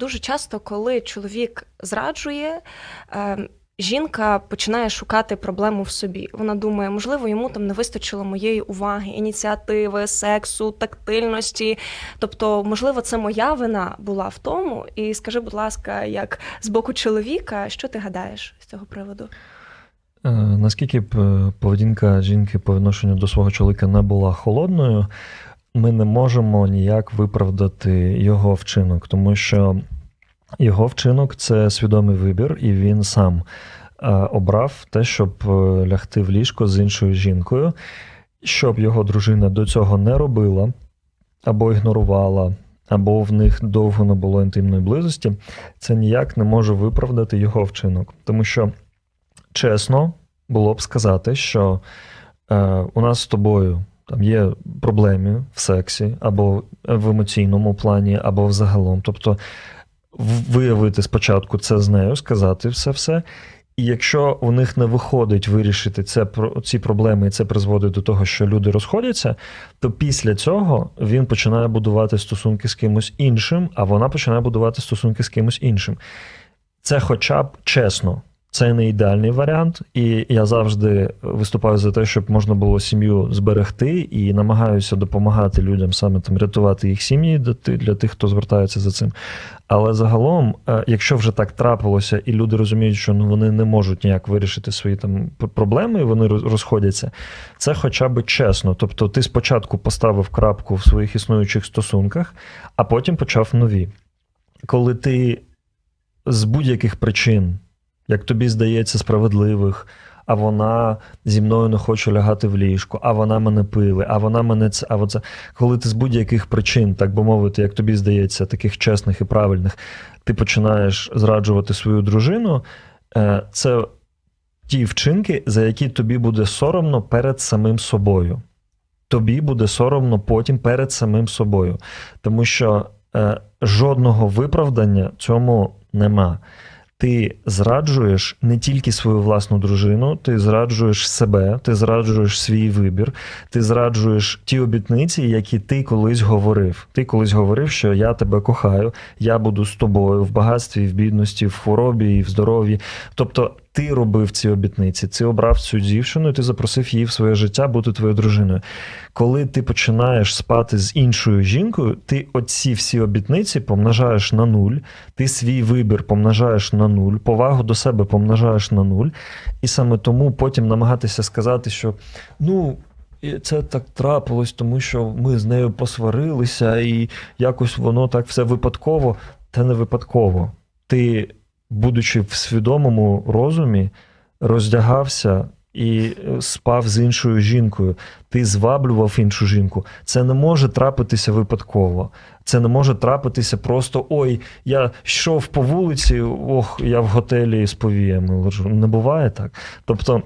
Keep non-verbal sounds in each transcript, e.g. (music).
дуже часто, коли чоловік зраджує. Е, Жінка починає шукати проблему в собі. Вона думає, можливо, йому там не вистачило моєї уваги, ініціативи, сексу, тактильності. Тобто, можливо, це моя вина була в тому. І скажи, будь ласка, як з боку чоловіка, що ти гадаєш з цього приводу? Е, Наскільки е, поведінка жінки по відношенню до свого чоловіка не була холодною, ми не можемо ніяк виправдати його вчинок, тому що його вчинок це свідомий вибір, і він сам е, обрав те, щоб е, лягти в ліжко з іншою жінкою, щоб його дружина до цього не робила або ігнорувала. Або в них довго не було інтимної близості, це ніяк не може виправдати його вчинок. Тому що чесно було б сказати, що е, у нас з тобою там є проблеми в сексі, або в емоційному плані, або взагалом. Тобто виявити спочатку це з нею, сказати все все. І якщо у них не виходить вирішити це ці проблеми, і це призводить до того, що люди розходяться, то після цього він починає будувати стосунки з кимось іншим, а вона починає будувати стосунки з кимось іншим. Це хоча б чесно. Це не ідеальний варіант, і я завжди виступаю за те, щоб можна було сім'ю зберегти, і намагаюся допомагати людям саме там рятувати їх сім'ї для тих, хто звертається за цим. Але загалом, е, якщо вже так трапилося, і люди розуміють, що ну вони не можуть ніяк вирішити свої там проблеми, і вони розходяться, це хоча б чесно. Тобто, ти спочатку поставив крапку в своїх існуючих стосунках, а потім почав нові. Коли ти з будь-яких причин, як тобі здається, справедливих, а вона зі мною не хоче лягати в ліжко, а вона мене пили, а вона мене це, а оце. Коли ти з будь-яких причин, так би мовити, як тобі здається, таких чесних і правильних, ти починаєш зраджувати свою дружину, е, це ті вчинки, за які тобі буде соромно перед самим собою. Тобі буде соромно потім перед самим собою. Тому що е, жодного виправдання цьому нема. Ти зраджуєш не тільки свою власну дружину, ти зраджуєш себе, ти зраджуєш свій вибір, ти зраджуєш ті обітниці, які ти колись говорив. Ти колись говорив, що я тебе кохаю, я буду з тобою в багатстві, в бідності, в хворобі в здоров'ї. Тобто ти робив ці обітниці, ти обрав цю дівчину, і ти запросив її в своє життя бути твоєю дружиною. Коли ти починаєш спати з іншою жінкою, ти оці всі обітниці помножаєш на нуль, ти свій вибір помножаєш на нуль, повагу до себе помножаєш на нуль, і саме тому потім намагатися сказати, що ну. і Це так трапилось, тому що ми з нею посварилися, і якось воно так все випадково. Та не випадково. Ти, будучи в свідомому розумі, роздягався і е, спав з іншою жінкою. Ти зваблював іншу жінку. Це не може трапитися випадково. Це не може трапитися просто ой, я йшов по вулиці, ох, я в готелі з повіями лежу. Не буває так. Тобто.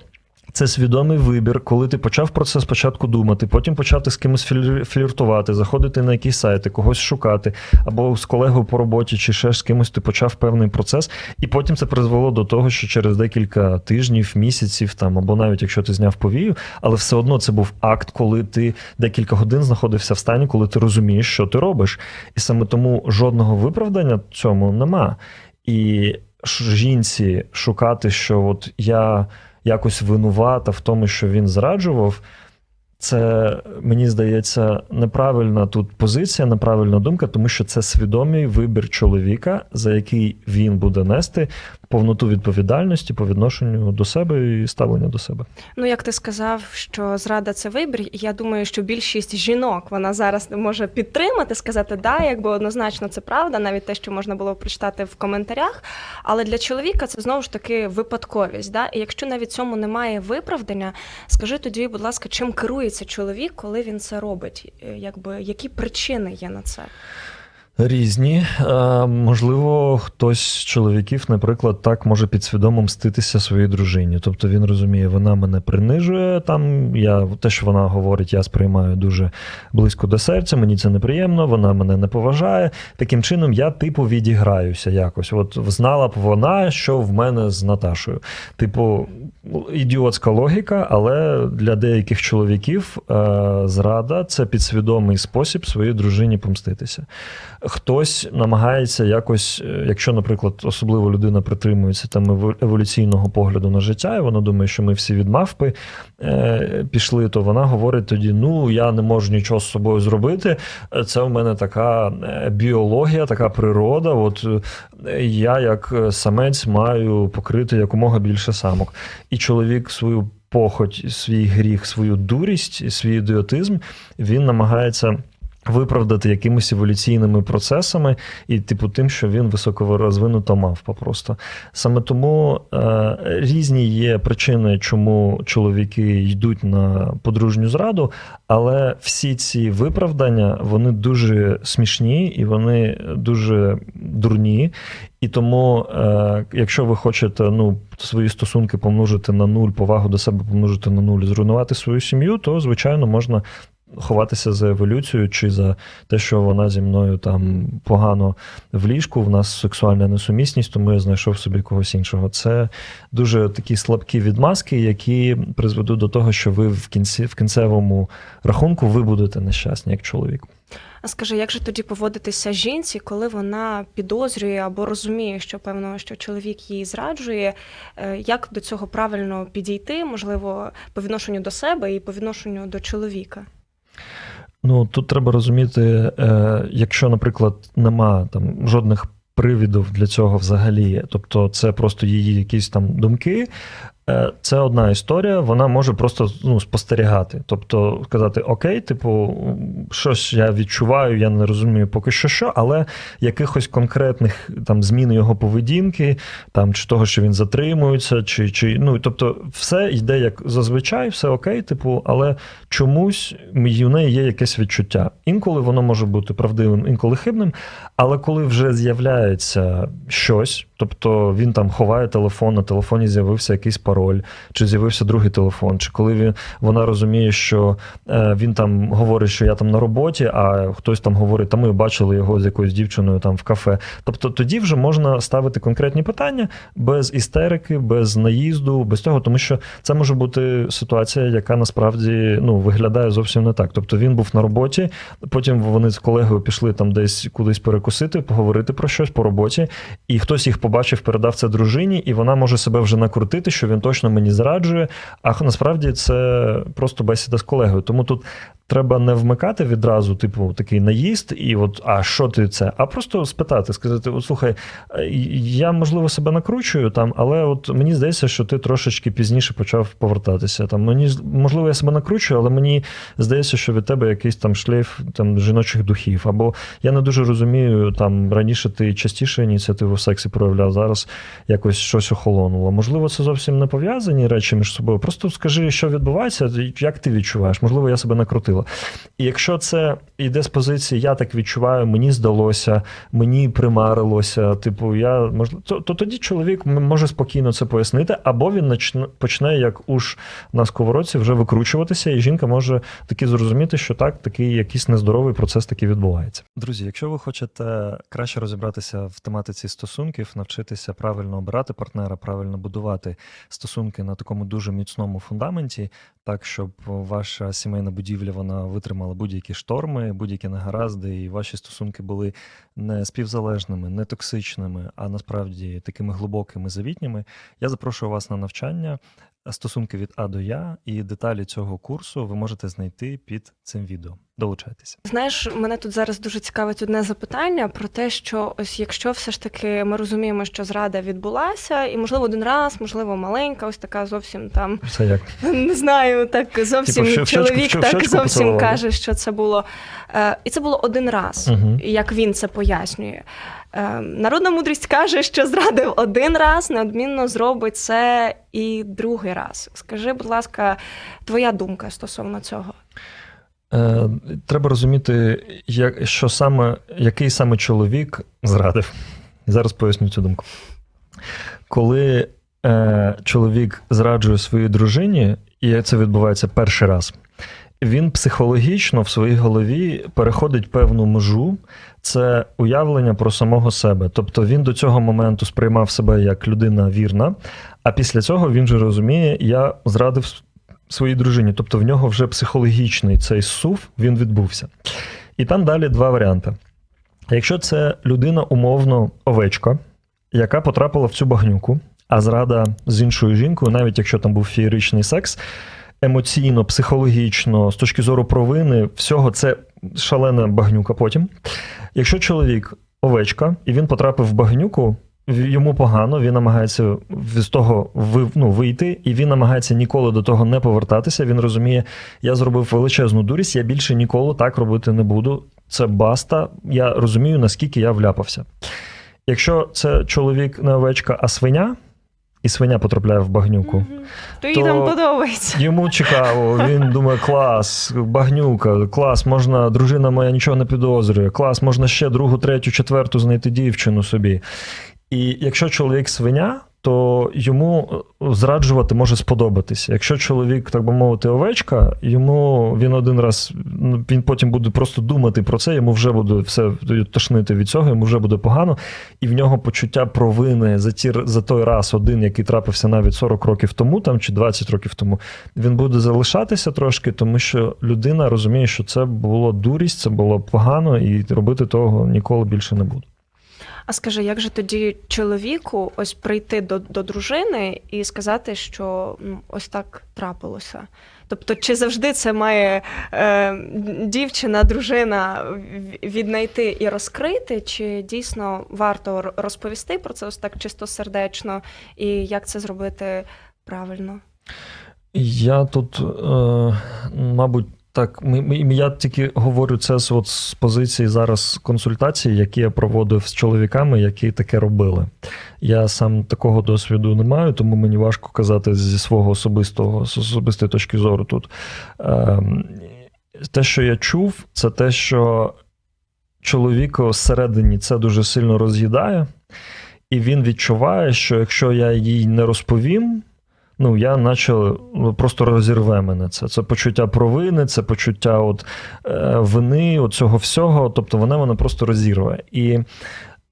Це свідомий вибір, коли ти почав про це спочатку думати, потім почати з кимось флір- фліртувати, заходити на якісь сайти, когось шукати, або з колегою по роботі, чи ще з кимось ти почав певний процес, і потім це призвело до того, що через декілька тижнів, місяців, там, або навіть якщо ти зняв повію, але все одно це був акт, коли ти декілька годин знаходився в стані, коли ти розумієш, що ти робиш. І саме тому жодного виправдання цьому нема. І жінці шукати, що от я якось винувата в тому, що він зраджував. Це мені здається неправильна тут позиція, неправильна думка, тому що це свідомий вибір чоловіка, за який він буде нести повноту відповідальності по відношенню до себе і ставлення до себе. Ну, як ти сказав, що зрада це вибір, я думаю, що більшість жінок вона зараз може підтримати, сказати да, якби однозначно це правда, навіть те, що можна було прочитати в коментарях. Але для чоловіка це знову ж таки випадковість. Да? І якщо навіть цьому немає виправдання, скажи тоді, будь ласка, чим керується чоловік, коли він це робить? Е, Якби які причини є на це? Різні. Е, можливо, хтось з чоловіків, наприклад, так може підсвідомо мститися своїй дружині. Тобто він розуміє, вона мене принижує. Там я те, що вона говорить, я сприймаю дуже близько до серця. Мені це неприємно, вона мене не поважає. Таким чином, я типу відіграюся якось. От знала б вона, що в мене з Наташою. Типу, ідіотська логіка, але для деяких чоловіків е, зрада це підсвідомий спосіб своїй дружині помститися. Хтось намагається якось, е, якщо, наприклад, особливо людина притримується там еволюційного погляду на життя, і вона думає, що ми всі від мавпи е, пішли, то вона говорить тоді: ну я не можу нічого з собою зробити. Це в мене така е, біологія, така природа. От е, я, як самець, маю покрити якомога більше самок. І чоловік свою похоть, свій гріх, свою дурість, свій ідіотизм він намагається. Виправдати якимись еволюційними процесами і, типу, тим, що він високорозвинута мавпа просто. Саме тому е, різні є причини, чому чоловіки йдуть на подружню зраду, але всі ці виправдання вони дуже смішні і вони дуже дурні. І тому, е, якщо ви хочете ну, свої стосунки помножити на нуль, повагу до себе помножити на нуль, зруйнувати свою сім'ю, то звичайно можна ховатися за еволюцію чи за те, що вона зі мною там погано в ліжку, в нас сексуальна несумісність, тому я знайшов собі когось іншого. Це дуже такі слабкі відмазки, які призведуть до того, що ви в кінці в кінцевому рахунку ви будете нещасні як чоловік. А скажи, як же тоді поводитися жінці, коли вона підозрює або розуміє, що певно, що чоловік її зраджує? Е, Як до цього правильно підійти, можливо, по відношенню до себе і по відношенню до чоловіка? Ну тут треба розуміти, е, якщо, наприклад, нема там жодних привідів для цього взагалі, тобто це просто її якісь там думки. Е, Це одна історія, вона може просто ну, спостерігати. Тобто сказати: Окей, типу, щось я відчуваю, я не розумію поки що що, але якихось конкретних там змін його поведінки, там чи того, що він затримується, чи, чи ну тобто, все йде як зазвичай, все окей, типу, але чомусь в неї є якесь відчуття. Інколи воно може бути правдивим, інколи хибним, але коли вже з'являється щось, тобто він там ховає телефон, на телефоні з'явився якийсь пароль, чи з'явився другий телефон, чи коли він вона розуміє, що е, він там говорить, що я там на роботі, а хтось там говорить, та ми бачили його з якоюсь дівчиною там в кафе. Тобто тоді вже можна ставити конкретні питання без істерики, без наїзду, без цього, тому що це може бути ситуація, яка насправді ну виглядає зовсім не так. Тобто він був на роботі, потім вони з колегою пішли там десь кудись перекусити, поговорити про щось по роботі, і хтось їх побачив, передав це дружині, і вона може себе вже накрутити, що він точно мені зраджує. А насправді це просто бесіда з колегою. Тому тут треба не вмикати відразу, типу, такий наїзд, і от а що ти це? А просто спитати, сказати: от слухай, е, я можливо себе накручую там, але от мені здається, що ти трошечки пізніше почав повертатися. Там мені можливо, я себе накручую, але мені здається, що від тебе якийсь там шлейф там жіночих духів. Або я не дуже розумію, там раніше ти частіше ініціативу в сексі проявляв, зараз якось щось охолонуло. Можливо, це зовсім не пов'язані речі між собою. Просто скажи, що відбувається, як ти відчуваєш. Можливо, я себе накрутила. І якщо це йде з позиції, я так відчуваю, мені здалося, мені примарилося, типу, я можливо, то, то тоді чоловік може спокійно це пояснити, або він почне, як уж на сковородці, вже викручуватися, і жінка може таки зрозуміти, що так, такий якийсь нездоровий процес таки відбувається. Друзі, якщо ви хочете краще розібратися в тематиці стосунків, навчитися правильно обирати партнера, правильно будувати стосунки на такому дуже міцному фундаменті, так щоб ваша сімейна будівля вона витримала будь-які шторми, будь-які негаразди, і ваші стосунки були не співзалежними, не токсичними, а насправді такими глибокими, завітніми. Я запрошую вас на навчання. Стосунки від А до Я і деталі цього курсу ви можете знайти під цим відео. Долучайтеся. Знаєш, мене тут зараз дуже цікавить одне запитання про те, що ось якщо все ж таки ми розуміємо, що зрада відбулася, і можливо один раз, можливо, маленька, ось така зовсім там Все як (laughs) не знаю, так зовсім Типу, чоловік в щ- в так щочку зовсім поцілували. каже, що це було. Е, і це було один раз, Мгм. як він це пояснює. Е, народна мудрість каже, що зрадив один раз, неодмінно зробить це і другий раз. Скажи, будь ласка, твоя думка стосовно цього. Е, треба розуміти, що саме, який саме чоловік зрадив. Зараз поясню цю думку. Коли е, чоловік зраджує своїй дружині, і це відбувається перший раз, він психологічно в своїй голові переходить певну межу. Це уявлення про самого себе. Тобто він до цього моменту сприймав себе як людина вірна, а після цього він же розуміє, я зрадив своїй дружині. Тобто в нього вже психологічний цей сув він відбувся. І там далі два варіанти. Якщо це людина умовно овечка, яка потрапила в цю багнюку, а зрада з іншою жінкою, навіть якщо там був феєричний секс, емоційно, психологічно, з точки зору провини, всього це шалена багнюка потім. Якщо чоловік овечка, і він потрапив в багнюку, йому погано, він намагається з того ну, вийти, і він намагається ніколи до того не повертатися. Він розуміє, я зробив величезну дурість, я більше ніколи так робити не буду. Це баста. Я розумію, наскільки я вляпався. Якщо це чоловік не овечка, а свиня, і свиня потрапляє в багнюку. Мгм. То їй там подобається. Йому цікаво, він думає: клас, багнюка, клас, можна, дружина моя нічого не підозрює, клас, можна ще другу, третю, четверту знайти дівчину собі. І якщо чоловік свиня, то йому е, зраджувати може сподобатися. Якщо чоловік, так би мовити, овечка, йому він один раз ну, він потім буде просто думати про це, йому вже буде все тошнити від цього, йому вже буде погано, і в нього почуття провини за ті за той раз один, який трапився навіть 40 років тому, там чи 20 років тому, він буде залишатися трошки, тому що людина розуміє, що це було дурість, це було погано, і робити того ніколи більше не буде. А скажи, як же тоді чоловіку ось прийти до, до дружини і сказати, що ну, ось так трапилося? Тобто, чи завжди це має е, дівчина, дружина віднайти і розкрити, чи дійсно варто розповісти про це ось так чисто сердечно, і як це зробити правильно? Я тут, е, мабуть, так, ми, я тільки говорю це от, з позиції зараз консультацій, які я проводив з чоловіками, які таке робили. Я сам такого досвіду не маю, тому мені важко казати зі свого особистого з особистої точки зору тут. Е, те, що я чув, це те, що чоловіка всередині це дуже сильно роз'їдає, і він відчуває, що якщо я їй не розповім. Ну, я наче ну, просто розірве мене це. Це почуття провини, це почуття от, е, вини, от цього всього. Тобто вона мене просто розірве. І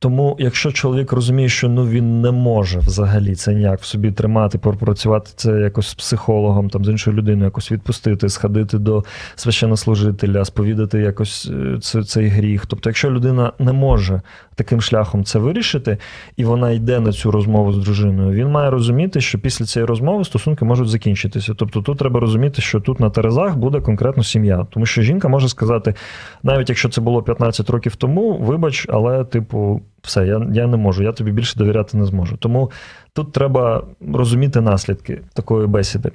тому, якщо чоловік розуміє, що ну він не може взагалі це ніяк в собі тримати, пропрацювати це якось з психологом, там з іншою людиною, якось відпустити, сходити до священнослужителя, сповідати якось е, це- цей гріх. Тобто, якщо людина не може таким шляхом це вирішити, і вона йде на цю розмову з дружиною, він має розуміти, що після цієї розмови стосунки можуть закінчитися. Тобто, тут треба розуміти, що тут на терезах буде конкретно сім'я, тому що жінка може сказати, навіть якщо це було 15 років тому, вибач, але типу. Все, я, я не можу, я тобі більше довіряти не зможу. Тому тут треба розуміти наслідки такої бесіди.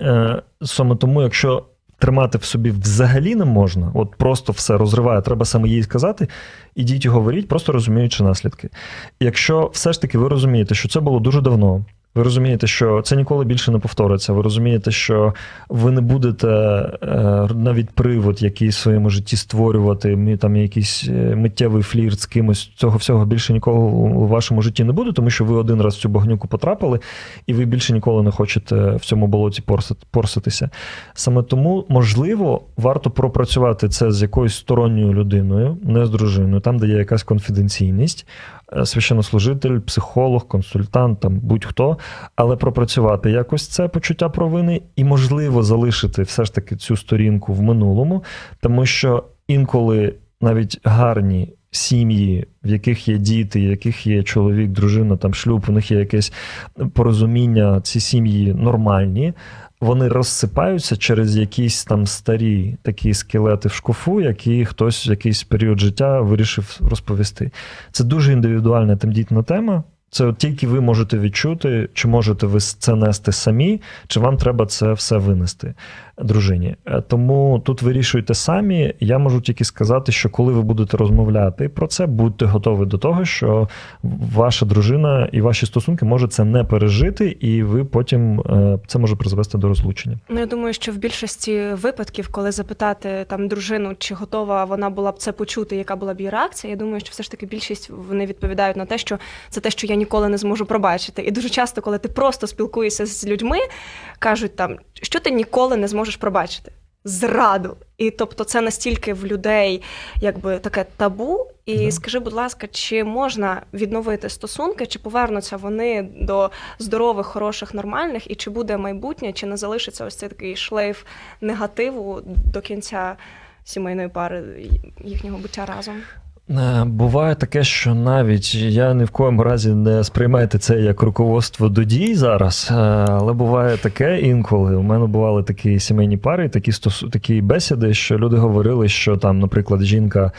Е, саме тому, якщо тримати в собі взагалі не можна, от просто все розриває, треба саме їй сказати, ідіть і говоріть, просто розуміючи наслідки. Якщо все ж таки ви розумієте, що це було дуже давно, ви розумієте, що це ніколи більше не повториться. Ви розумієте, що ви не будете е, навіть привод якийсь в своєму житті створювати, там якийсь е, миттєвий флірт з кимось. Цього всього більше нікого у вашому житті не буде, тому що ви один раз в цю багнюку потрапили, і ви більше ніколи не хочете в цьому болоті порситися. Саме тому, можливо, варто пропрацювати це з якоюсь сторонньою людиною, не з дружиною, там, де є якась конфіденційність, священнослужитель, психолог, консультант, там будь-хто, але пропрацювати якось це почуття провини і, можливо, залишити все ж таки цю сторінку в минулому, тому що інколи навіть гарні. Сім'ї, в яких є діти, в яких є чоловік, дружина, там шлюб, у них є якесь порозуміння, ці сім'ї нормальні, вони розсипаються через якісь там старі такі скелети в шкафу, які хтось в якийсь період життя вирішив розповісти. Це дуже індивідуальна тендітна тема. Це от тільки ви можете відчути, чи можете ви це нести самі, чи вам треба це все винести дружині. Е, Тому тут вирішуйте самі. Я можу тільки сказати, що коли ви будете розмовляти про це, будьте готові до того, що ваша дружина і ваші стосунки може це не пережити, і ви потім е, це може призвести до розлучення. Ну, я думаю, що в більшості випадків, коли запитати там дружину, чи готова вона була б це почути, яка була б її реакція, я думаю, що все ж таки більшість вони відповідають на те, що це те, що я ніколи не зможу пробачити. І дуже часто, коли ти просто спілкуєшся з людьми, кажуть там, що ти ніколи не зможеш пробачити. Зраду. І тобто це настільки в людей якби таке табу. І Да. скажи, будь ласка, чи можна відновити стосунки, чи повернуться вони до здорових, хороших, нормальних, і чи буде майбутнє, чи не залишиться ось цей такий шлейф негативу до кінця сімейної пари їхнього буття разом? Е, Буває таке, що навіть я ні в коєму разі не сприймайте це як руководство до дій зараз, е, але буває таке інколи. У мене бували такі сімейні пари, такі стосу, такі бесіди, що люди говорили, що там, наприклад, жінка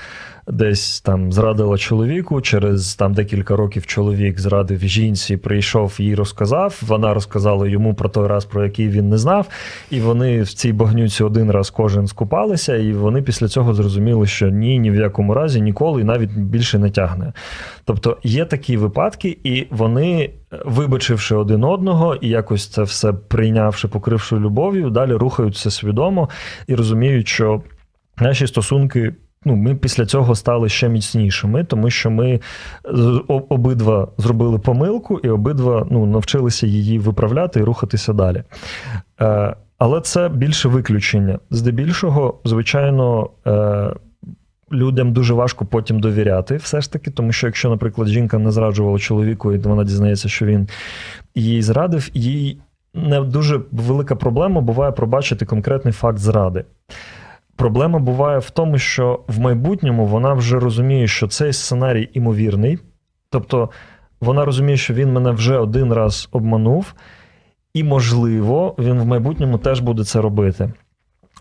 десь там зрадила чоловіку. Через там декілька років чоловік зрадив жінці, прийшов їй розказав. Вона розказала йому про той раз, про який він не знав. І вони в цій багнюці один раз кожен скупалися, і вони після цього зрозуміли, що ні, ні в якому разі ніколи і навіть більше не тягне. Тобто є такі випадки, і вони, вибачивши один одного і якось це все прийнявши, покривши любов'ю, далі рухаються свідомо і розуміють, що наші стосунки. Ну, ми після цього стали ще міцнішими, тому що ми обидва зробили помилку, і обидва ну, навчилися її виправляти і рухатися далі. Е, але це більше виключення. Здебільшого, звичайно, е, людям дуже важко потім довіряти, все ж таки, тому що якщо, наприклад, жінка не зраджувала чоловіку, і вона дізнається, що він їй зрадив, їй не дуже велика проблема буває пробачити конкретний факт зради. Проблема буває в тому, що в майбутньому вона вже розуміє, що цей сценарій імовірний. Тобто вона розуміє, що він мене вже один раз обманув, і, можливо, він в майбутньому теж буде це робити.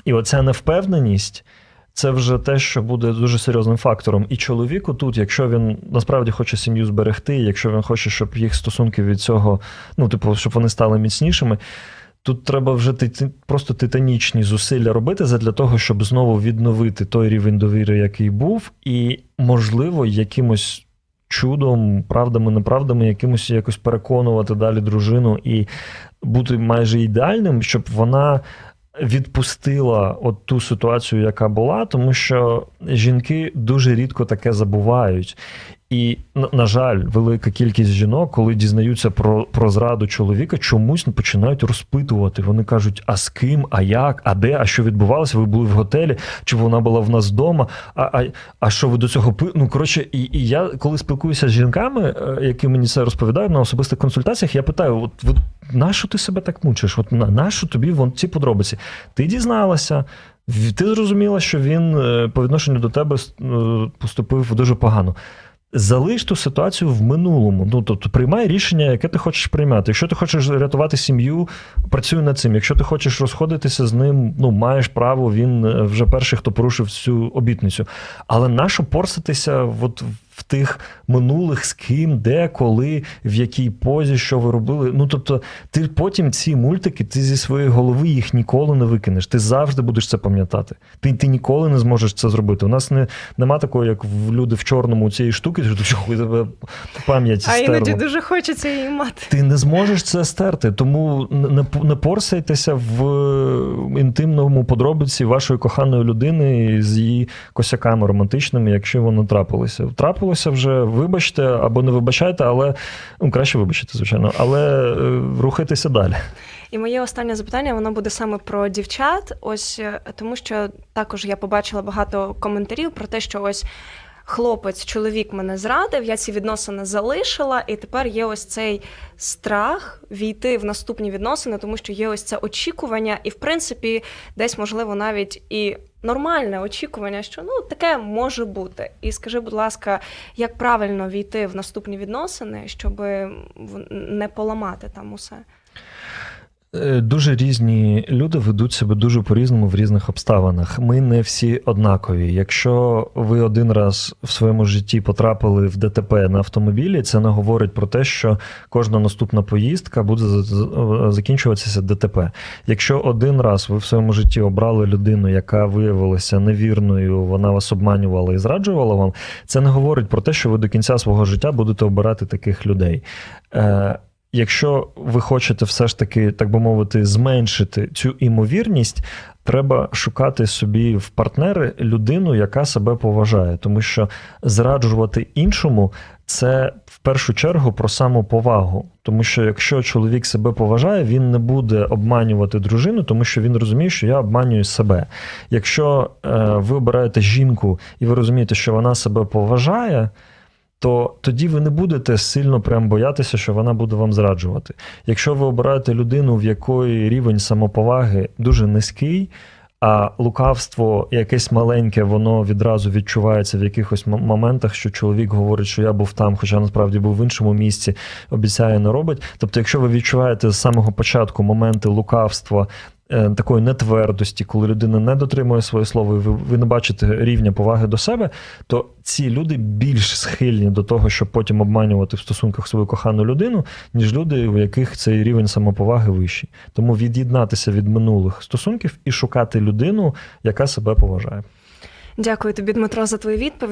І оця невпевненість це вже те, що буде дуже серйозним фактором. І чоловіку тут, якщо він насправді хоче сім'ю зберегти, якщо він хоче, щоб їх стосунки від цього, ну, типу, щоб вони стали міцнішими. Тут треба вже просто титанічні зусилля робити для того, щоб знову відновити той рівень довіри, який був, і, можливо, якимось чудом, правдами, неправдами, якимось якось переконувати далі дружину і бути майже ідеальним, щоб вона відпустила от ту ситуацію, яка була, тому що жінки дуже рідко таке забувають. І, на, на жаль, велика кількість жінок, коли дізнаються про, про зраду чоловіка, чомусь починають розпитувати. Вони кажуть: а з ким, а як, а де, а що відбувалося? Ви були в готелі, чи вона була в нас вдома? А, а, а що ви до цього пи... Ну, коротше, і, і я, коли спілкуюся з жінками, е, які мені це розповідають на особистих консультаціях, я питаю: от, от нащо ти себе так мучиш? От на нащо тобі вон ці подробиці? Ти дізналася. Ти зрозуміла, що він е, по відношенню до тебе е, поступив дуже погано. Залиш ту ситуацію в минулому. Ну тобто приймай рішення, яке ти хочеш приймати. Якщо ти хочеш рятувати сім'ю, працюй над цим. Якщо ти хочеш розходитися з ним, ну маєш право, він е, вже перший, хто порушив цю обітницю. Але нащо порситися от в тих минулих з ким, де, коли, в якій позі, що ви робили? Ну тобто, ти потім ці мультики, ти зі своєї голови їх ніколи не викинеш. Ти завжди будеш це пам'ятати. Ти, ти ніколи не зможеш це зробити. У нас не, нема такого, як в люди в чорному цієї штуки, що тебе пам'ять А іноді дуже хочеться її мати. Ти не зможеш це стерти, тому не, не порсайтеся в інтимному подробиці вашої коханої людини з її косяками романтичними, якщо воно трапилося. Трапилося вже, вибачте або не вибачайте, але ну, краще вибачте, звичайно, але е, рухайтеся далі. І моє останнє запитання воно буде саме про дівчат. Ось е, тому, що також я побачила багато коментарів про те, що ось. Хлопець, чоловік мене зрадив, я ці відносини залишила, і тепер є ось цей страх війти в наступні відносини, тому що є ось це очікування, і в принципі, десь можливо навіть і нормальне очікування, що ну таке може бути. І скажи, будь ласка, як правильно війти в наступні відносини, щоб не поламати там усе? Е, Дуже різні люди ведуть себе дуже по-різному в різних обставинах. Ми не всі однакові. Якщо ви один раз в своєму житті потрапили в ДТП на автомобілі, це не говорить про те, що кожна наступна поїздка буде з- закінчуватися ДТП. Якщо один раз ви в своєму житті обрали людину, яка виявилася невірною, вона вас обманювала і зраджувала вам, це не говорить про те, що ви до кінця свого життя будете обирати таких людей. Якщо ви хочете все ж таки, так би мовити, зменшити цю імовірність, треба шукати собі в партнери людину, яка себе поважає, тому що зраджувати іншому це в першу чергу про самоповагу. Тому що якщо чоловік себе поважає, він не буде обманювати дружину, тому що він розуміє, що я обманюю себе. Якщо е, ви обираєте жінку і ви розумієте, що вона себе поважає, то тоді ви не будете сильно прям боятися, що вона буде вам зраджувати. Якщо ви обираєте людину, в якої рівень самоповаги дуже низький, А лукавство якесь маленьке, воно відразу відчувається в якихось моментах, що чоловік говорить, що я був там, хоча насправді був в іншому місці, обіцяє, не робить. Тобто, якщо ви відчуваєте з самого початку моменти лукавства, такої нетвердості, коли людина не дотримує своє слово, і ви, ви не бачите рівня поваги до себе, то ці люди більш схильні до того, щоб потім обманювати в стосунках свою кохану людину, ніж люди, у яких цей рівень самоповаги вищий. Тому від'єднатися від минулих стосунків і шукати людину, яка себе поважає. Дякую тобі, Дмитро, за твою відповідь.